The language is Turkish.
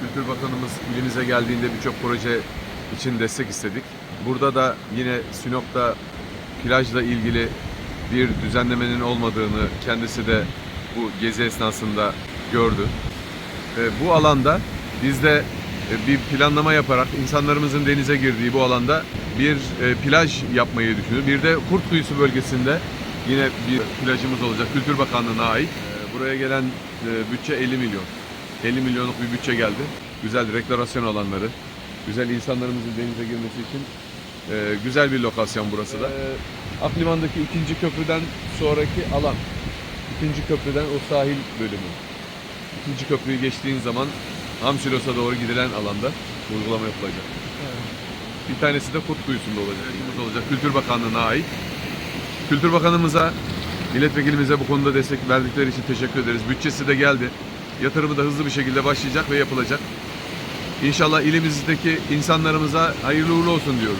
Kültür Bakanımız ilimize geldiğinde birçok proje için destek istedik. Burada da yine Sinop'ta plajla ilgili bir düzenlemenin olmadığını kendisi de bu gezi esnasında gördü. Bu alanda biz de e, bir planlama yaparak insanlarımızın denize girdiği bu alanda bir e, plaj yapmayı düşünüyoruz. Bir de Kurt Kuyusu bölgesinde yine bir plajımız olacak. Kültür Bakanlığı'na ait. E, buraya gelen bütçe 50 milyon. 50 milyonluk bir bütçe geldi. Güzel rekreasyon alanları, güzel insanlarımızın denize girmesi için e, güzel bir lokasyon burası da. E, Akliman'daki ikinci köprüden sonraki alan. İkinci köprüden o sahil bölümü. İkinci köprüyü geçtiğin zaman Hamsilos'a doğru gidilen alanda uygulama yapılacak. Bir tanesi de Kurt Kuyusu'nda olacak. Yayınımız olacak. Kültür Bakanlığı'na ait. Kültür Bakanımıza, milletvekilimize bu konuda destek verdikleri için teşekkür ederiz. Bütçesi de geldi. Yatırımı da hızlı bir şekilde başlayacak ve yapılacak. İnşallah ilimizdeki insanlarımıza hayırlı uğurlu olsun diyoruz.